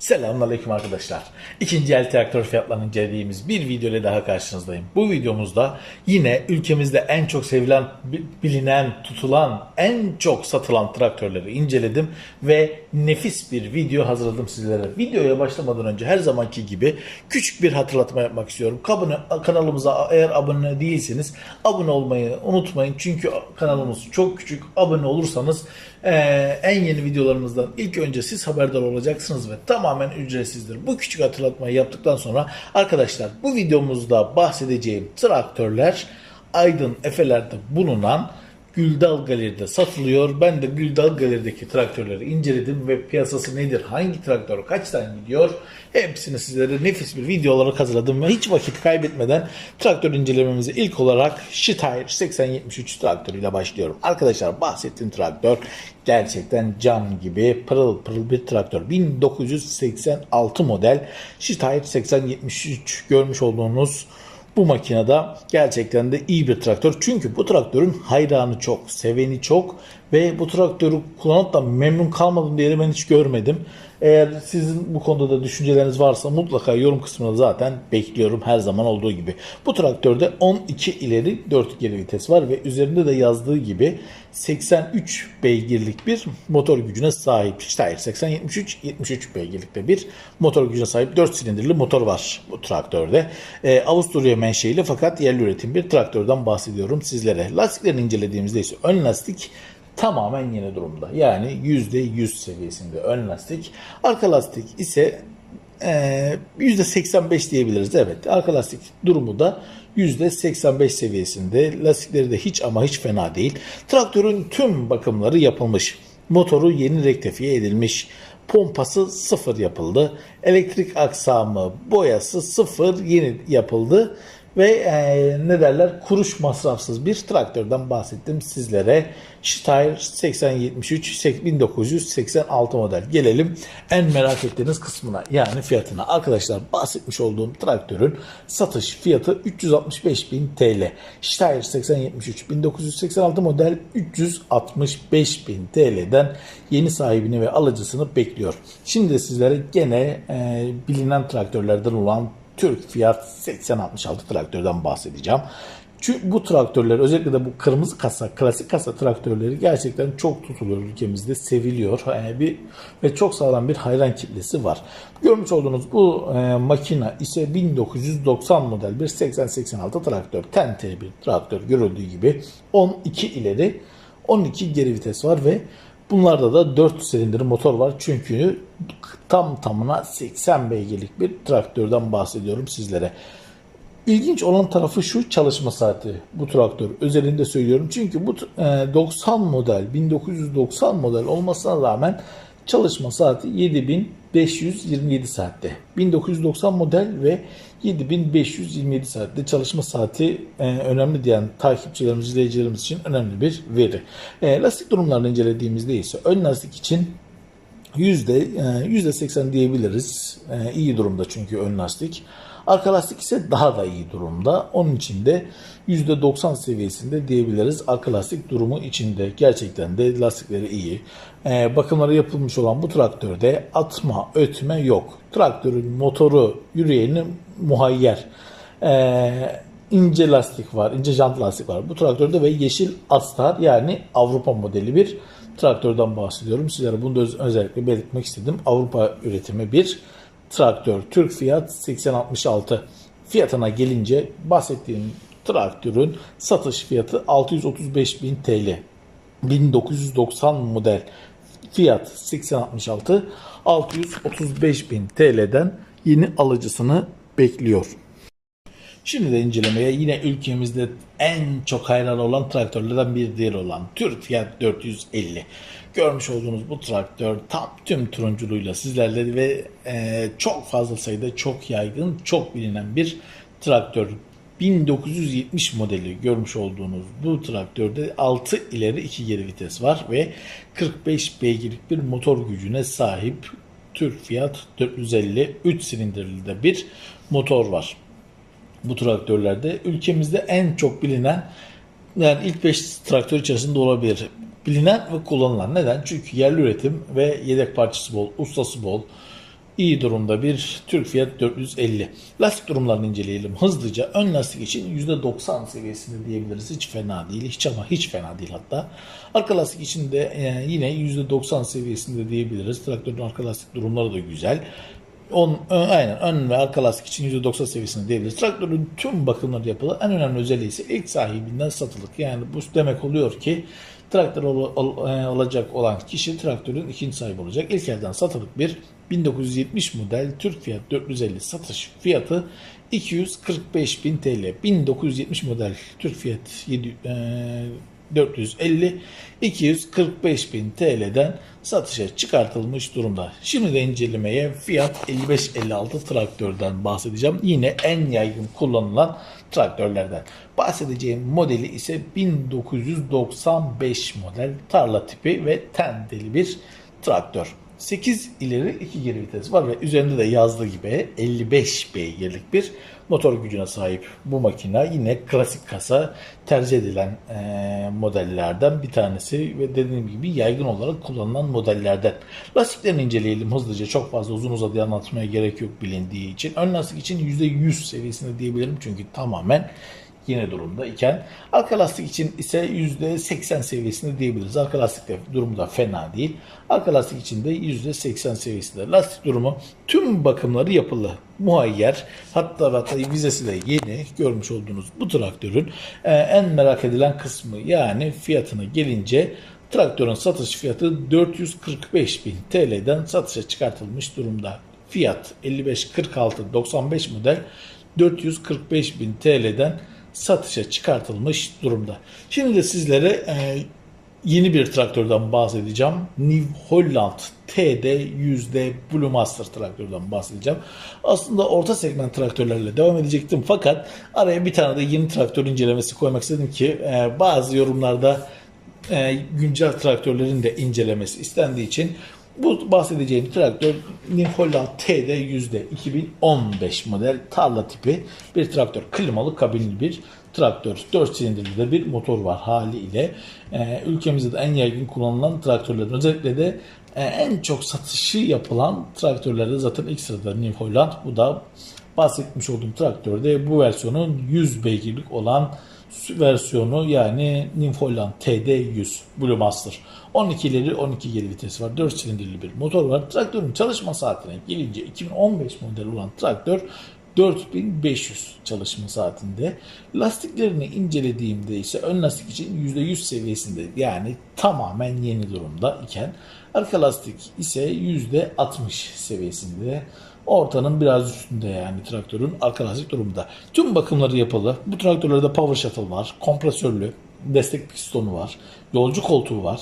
Selamünaleyküm arkadaşlar. İkinci el traktör fiyatlarını incelediğimiz bir video ile daha karşınızdayım. Bu videomuzda yine ülkemizde en çok sevilen, bi- bilinen, tutulan, en çok satılan traktörleri inceledim ve nefis bir video hazırladım sizlere. Videoya başlamadan önce her zamanki gibi küçük bir hatırlatma yapmak istiyorum. Kanalımıza eğer abone değilseniz abone olmayı unutmayın. Çünkü kanalımız çok küçük. Abone olursanız ee, en yeni videolarımızdan ilk önce siz haberdar olacaksınız ve tamamen ücretsizdir. Bu küçük hatırlatmayı yaptıktan sonra arkadaşlar bu videomuzda bahsedeceğim traktörler Aydın Efeler'de bulunan Güldal Galeri'de satılıyor. Ben de Güldal Galeri'deki traktörleri inceledim ve piyasası nedir, hangi traktör kaçtan gidiyor hepsini sizlere nefis bir video olarak hazırladım ve hiç vakit kaybetmeden traktör incelememize ilk olarak Steyr 8073 traktörüyle başlıyorum. Arkadaşlar bahsettiğim traktör gerçekten cam gibi pırıl pırıl bir traktör. 1986 model Steyr 8073 görmüş olduğunuz bu makinede gerçekten de iyi bir traktör. Çünkü bu traktörün hayranı çok, seveni çok ve bu traktörü kullanıp da memnun kalmadım diye ben hiç görmedim. Eğer sizin bu konuda da düşünceleriniz varsa mutlaka yorum kısmına zaten bekliyorum her zaman olduğu gibi. Bu traktörde 12 ileri 4 geri vites var ve üzerinde de yazdığı gibi 83 beygirlik bir motor gücüne sahip. Steyr 8073 73 beygirlikte bir motor gücüne sahip 4 silindirli motor var bu traktörde. Ee, Avusturya menşeili fakat yerli üretim bir traktörden bahsediyorum sizlere. Lastiklerini incelediğimizde ise ön lastik tamamen yeni durumda. Yani %100 seviyesinde ön lastik. Arka lastik ise ee, %85 diyebiliriz. Evet arka lastik durumu da %85 seviyesinde. Lastikleri de hiç ama hiç fena değil. Traktörün tüm bakımları yapılmış. Motoru yeni rektifiye edilmiş. Pompası sıfır yapıldı. Elektrik aksamı, boyası sıfır yeni yapıldı. Ve eee, ne derler kuruş masrafsız bir traktörden bahsettim sizlere. Steyr 8073 1986 model. Gelelim en merak ettiğiniz kısmına yani fiyatına. Arkadaşlar bahsetmiş olduğum traktörün satış fiyatı 365.000 TL. Steyr 8073 1986 model 365.000 TL'den yeni sahibini ve alıcısını bekliyor. Şimdi sizlere gene eee, bilinen traktörlerden olan Türk Fiat 8066 traktörden bahsedeceğim. Çünkü bu traktörler özellikle de bu kırmızı kasa, klasik kasa traktörleri gerçekten çok tutuluyor ülkemizde, seviliyor. Yani bir ve çok sağlam bir hayran kitlesi var. Görmüş olduğunuz bu e, makine ise 1990 model bir 8086 traktör. Tente bir traktör görüldüğü gibi 12 ileri 12 geri vites var ve Bunlarda da 4 silindir motor var. Çünkü tam tamına 80 beygirlik bir traktörden bahsediyorum sizlere. İlginç olan tarafı şu çalışma saati bu traktör özelinde söylüyorum. Çünkü bu e, 90 model 1990 model olmasına rağmen çalışma saati 7527 saatte. 1990 model ve 7527 saatte çalışma saati e, önemli diyen takipçilerimiz, izleyicilerimiz için önemli bir veri. E, lastik durumlarını incelediğimizde ise ön lastik için Yüzde, e, yüzde 80 diyebiliriz. E, iyi durumda çünkü ön lastik. Arka lastik ise daha da iyi durumda. Onun için de yüzde 90 seviyesinde diyebiliriz. Arka lastik durumu içinde gerçekten de lastikleri iyi. E, bakımları yapılmış olan bu traktörde atma, ötme yok. Traktörün motoru, yüreğini muhayyer. E, ince lastik var, ince jant lastik var bu traktörde ve yeşil astar yani Avrupa modeli bir traktörden bahsediyorum. Sizlere bunu da öz- özellikle belirtmek istedim. Avrupa üretimi bir traktör. Türk Fiat 8066 fiyatına gelince bahsettiğim traktörün satış fiyatı 635.000 TL. 1990 model Fiat 8066 635.000 TL'den yeni alıcısını bekliyor. Şimdi de incelemeye yine ülkemizde en çok hayran olan traktörlerden bir diğer olan Türk Fiat 450. Görmüş olduğunuz bu traktör tam tüm turunculuğuyla sizlerle ve e, çok fazla sayıda çok yaygın, çok bilinen bir traktör. 1970 modeli görmüş olduğunuz bu traktörde 6 ileri 2 geri vites var ve 45 beygirlik bir motor gücüne sahip Türk Fiat 450 3 silindirli de bir motor var bu traktörlerde. Ülkemizde en çok bilinen yani ilk 5 traktör içerisinde olabilir. Bilinen ve kullanılan. Neden? Çünkü yerli üretim ve yedek parçası bol, ustası bol. iyi durumda bir Türk Fiat 450. Lastik durumlarını inceleyelim hızlıca. Ön lastik için %90 seviyesinde diyebiliriz. Hiç fena değil. Hiç ama hiç fena değil hatta. Arka lastik için de e, yine %90 seviyesinde diyebiliriz. Traktörün arka lastik durumları da güzel. On, ön, aynen ön ve arka lastik için %90 seviyesinde diyebiliriz. Traktörün tüm bakımları yapılı. En önemli özelliği ise ilk sahibinden satılık. Yani bu demek oluyor ki traktör ol, ol- e, olacak olan kişi traktörün ikinci sahibi olacak. İlk elden satılık bir 1970 model Türk Fiat 450 satış fiyatı 245.000 TL. 1970 model Türk Fiat 7, e, 450 245.000 TL'den satışa çıkartılmış durumda. Şimdi de incelemeye Fiat 5556 traktörden bahsedeceğim. Yine en yaygın kullanılan traktörlerden. Bahsedeceğim modeli ise 1995 model tarla tipi ve tendeli bir traktör. 8 ileri 2 geri vites var ve üzerinde de yazdığı gibi 55 beygirlik bir motor gücüne sahip bu makine yine klasik kasa tercih edilen eee, modellerden bir tanesi ve dediğim gibi yaygın olarak kullanılan modellerden. Lastiklerini inceleyelim hızlıca çok fazla uzun uzadıya anlatmaya gerek yok bilindiği için. Ön lastik için %100 seviyesinde diyebilirim çünkü tamamen yine durumda iken arka lastik için ise %80 seviyesinde diyebiliriz. Arka lastikte durumu da fena değil. Arka lastik için de %80 seviyesinde. Lastik durumu tüm bakımları yapılı. Muayyer hatta hatta vizesi de yeni görmüş olduğunuz bu traktörün e, en merak edilen kısmı yani fiyatına gelince traktörün satış fiyatı 445 bin TL'den satışa çıkartılmış durumda. Fiyat 5546-95 model 445 bin TL'den satışa çıkartılmış durumda. Şimdi de sizlere e, yeni bir traktörden bahsedeceğim. New Holland TD %Blue Master traktörden bahsedeceğim. Aslında orta segment traktörlerle devam edecektim fakat araya bir tane de yeni traktör incelemesi koymak istedim ki e, bazı yorumlarda e, güncel traktörlerin de incelemesi istendiği için bu bahsedeceğim traktör Holland TD yüzde 2015 model tarla tipi bir traktör. Klimalı kabinli bir traktör. 4 silindirli de bir motor var haliyle. Ee, ülkemizde de en yaygın kullanılan traktörler. Özellikle de e, en çok satışı yapılan traktörlerde zaten ilk sırada New Holland. Bu da bahsetmiş olduğum traktörde bu versiyonun 100 beygirlik olan versiyonu yani New Holland TD100 Blue Master. 12 ileri 12 geri vitesi var. 4 silindirli bir motor var. Traktörün çalışma saatine gelince 2015 model olan traktör 4500 çalışma saatinde. Lastiklerini incelediğimde ise ön lastik için %100 seviyesinde yani tamamen yeni durumda iken arka lastik ise %60 seviyesinde. Ortanın biraz üstünde yani traktörün arka lastik durumda. Tüm bakımları yapılı. Bu traktörlerde power shuttle var, kompresörlü, destek pistonu var, yolcu koltuğu var,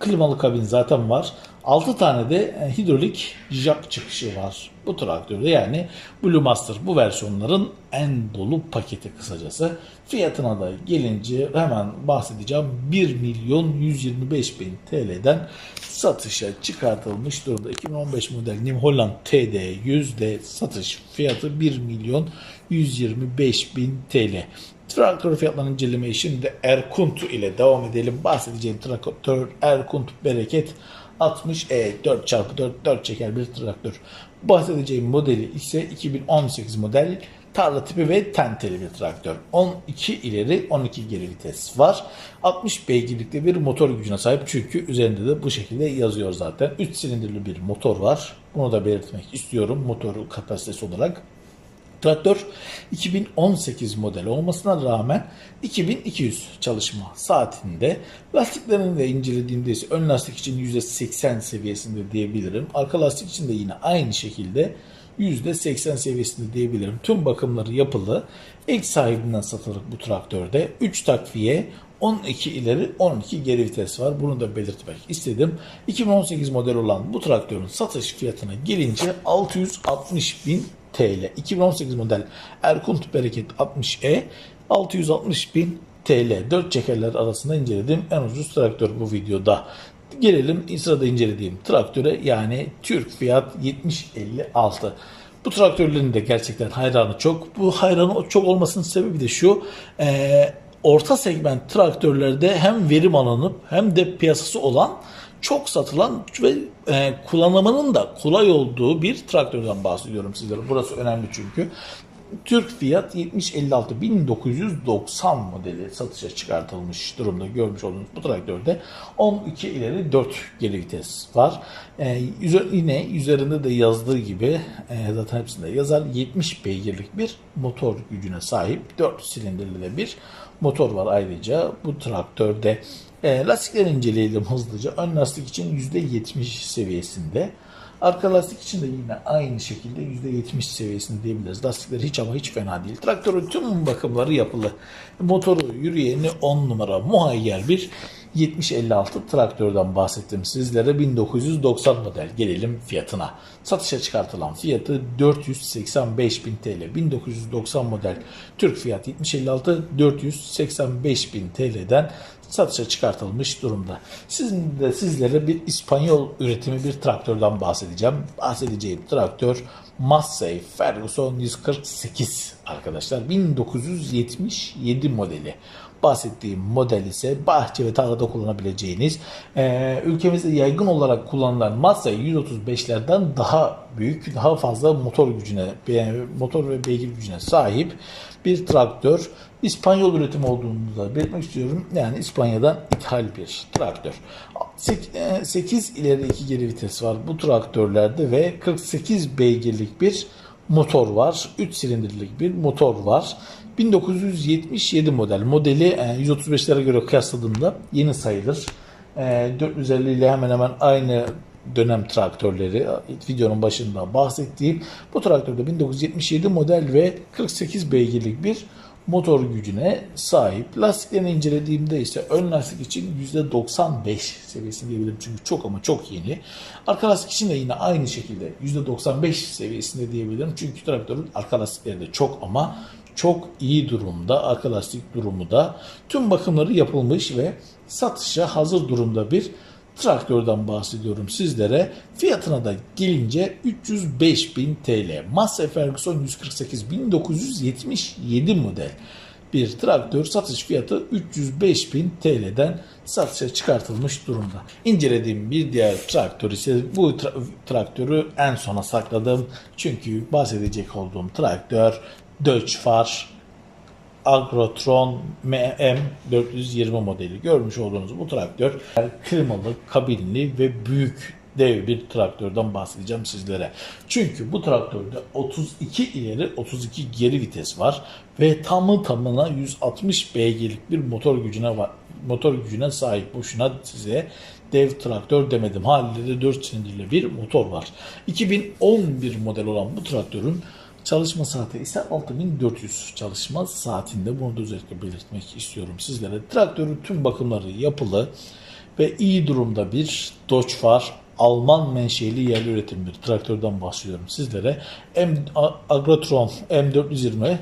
klimalı kabin zaten var. 6 tane de e, hidrolik jack çıkışı var bu traktörde. Yani Blue Master bu versiyonların en dolu paketi kısacası. Fiyatına da gelince hemen bahsedeceğim. 1 milyon 125 bin TL'den satışa çıkartılmış durumda. 2015 model New Holland TD yüzde satış fiyatı 1 milyon 125 bin TL. Traktör fiyatlarının incelemeye şimdi Erkunt ile devam edelim. Bahsedeceğim traktör Erkunt Bereket 60E 4x4 4 çeker bir traktör. Bahsedeceğim modeli ise 2018 model tarla tipi ve tenteli bir traktör. 12 ileri 12 geri vites var. 60 beygirlikte bir motor gücüne sahip çünkü üzerinde de bu şekilde yazıyor zaten. 3 silindirli bir motor var. Bunu da belirtmek istiyorum motor kapasitesi olarak. Traktör 2018 model olmasına rağmen 2200 çalışma saatinde. Lastiklerini de incelediğimde ise ön lastik için %80 seviyesinde diyebilirim. Arka lastik için de yine aynı şekilde %80 seviyesinde diyebilirim. Tüm bakımları yapılı. İlk sahibinden satılık bu traktörde 3 takviye 12 ileri 12 geri vites var. Bunu da belirtmek istedim. 2018 model olan bu traktörün satış fiyatına gelince 660 bin TL. 2018 model Erkunt Bereket 60E 660 bin TL. 4 çekerler arasında incelediğim en ucuz traktör bu videoda. Gelelim sırada incelediğim traktöre yani Türk Fiat 7056. Bu traktörlerin de gerçekten hayranı çok. Bu hayranı çok olmasının sebebi de şu. eee, orta segment traktörlerde hem verim alınıp hem de piyasası olan çok satılan ve e, kullanımının da kolay olduğu bir traktörden bahsediyorum sizlere. Burası önemli çünkü. Türk Fiat 7056 1990 modeli satışa çıkartılmış durumda görmüş olduğunuz bu traktörde 12 ileri 4 geri vites var. Ee, yine üzerinde de yazdığı gibi e, zaten hepsinde yazar 70 beygirlik bir motor gücüne sahip 4 silindirli de bir motor var ayrıca bu traktörde. E, lastikleri inceleyelim hızlıca. Ön lastik için %70 seviyesinde. Arka lastik için de yine aynı şekilde %70 seviyesinde diyebiliriz. Lastikleri hiç ama hiç fena değil. Traktörün tüm bakımları yapılı. Motoru yürüyeni 10 numara muhayyer bir 7056 traktörden bahsettim sizlere. 1990 model gelelim fiyatına. Satışa çıkartılan fiyatı 485 bin TL. 1990 model Türk Fiat 7056 485 bin TL'den satışa çıkartılmış durumda. Sizin de sizlere bir İspanyol üretimi bir traktörden bahsedeceğim. Bahsedeceğim traktör Massey Ferguson 148 arkadaşlar. 1977 modeli. Bahsettiğim model ise bahçe ve tarlada kullanabileceğiniz e, ülkemizde yaygın olarak kullanılan Massey 135'lerden daha büyük, daha fazla motor gücüne, e, motor ve beygir gücüne sahip bir traktör. İspanyol üretimi olduğunu da belirtmek istiyorum. Yani İspanya'dan ithal bir traktör. 8 ileri 2 geri vites var bu traktörlerde ve 48 beygirlik bir motor var. 3 silindirlik bir motor var. 1977 model. Modeli e, 135'lere göre kıyasladığımda yeni sayılır. E, 450 ile hemen hemen aynı dönem traktörleri videonun başında bahsettiğim bu traktörde 1977 model ve 48 beygirlik bir motor gücüne sahip. Lastiklerini incelediğimde ise ön lastik için %95 seviyesinde diyebilirim çünkü çok ama çok yeni. Arka lastik için de yine aynı şekilde %95 seviyesinde diyebilirim çünkü traktörün arka lastikleri de çok ama çok iyi durumda. Arka lastik durumu da tüm bakımları yapılmış ve satışa hazır durumda bir traktörden bahsediyorum sizlere. Fiyatına da gelince 305.000 TL. Massey Ferguson 148 1977 model bir traktör satış fiyatı 305.000 TL'den satışa çıkartılmış durumda. İncelediğim bir diğer traktör ise bu tra- traktörü en sona sakladım. Çünkü bahsedecek olduğum traktör Dodge Agrotron MM420 modeli görmüş olduğunuz bu traktör klimalı, kabinli ve büyük dev bir traktörden bahsedeceğim sizlere. Çünkü bu traktörde 32 ileri 32 geri vites var ve tamı tamına 160 beygirlik bir motor gücüne var. Motor gücüne sahip. Boşuna size dev traktör demedim. Haliyle de 4 silindirli bir motor var. 2011 model olan bu traktörün Çalışma saati ise 6400 çalışma saatinde bunu da özellikle belirtmek istiyorum sizlere. Traktörün tüm bakımları yapılı ve iyi durumda bir Dodge var. Alman menşeli yerli üretim bir traktörden bahsediyorum sizlere. M Agrotron M420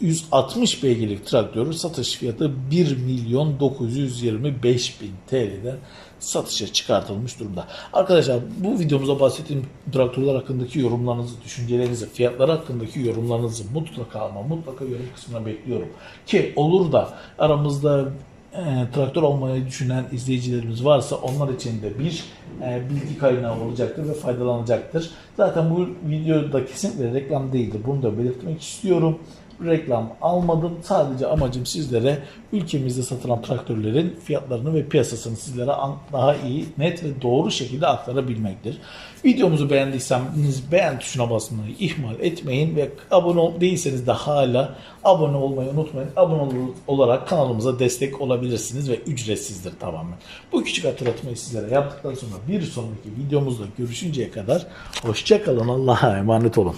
160 beygirlik traktörü satış fiyatı 1 milyon 925 bin TL'den satışa çıkartılmış durumda. Arkadaşlar bu videomuzda bahsettiğim traktörler hakkındaki yorumlarınızı, düşüncelerinizi, fiyatlar hakkındaki yorumlarınızı mutlaka ama mutlaka yorum kısmına bekliyorum. Ki olur da aramızda e, traktör almayı düşünen izleyicilerimiz varsa onlar için de bir e, bilgi kaynağı olacaktır ve faydalanacaktır. Zaten bu videoda kesinlikle reklam değildir. Bunu da belirtmek istiyorum reklam almadım. Sadece amacım sizlere ülkemizde satılan traktörlerin fiyatlarını ve piyasasını sizlere daha iyi, net ve doğru şekilde aktarabilmektir. Videomuzu beğendiyseniz beğen tuşuna basmayı ihmal etmeyin ve abone değilseniz de hala abone olmayı unutmayın. Abone ol- olarak kanalımıza destek olabilirsiniz ve ücretsizdir tamamen. Bu küçük hatırlatmayı sizlere yaptıktan sonra bir sonraki videomuzda görüşünceye kadar hoşçakalın. Allah'a emanet olun.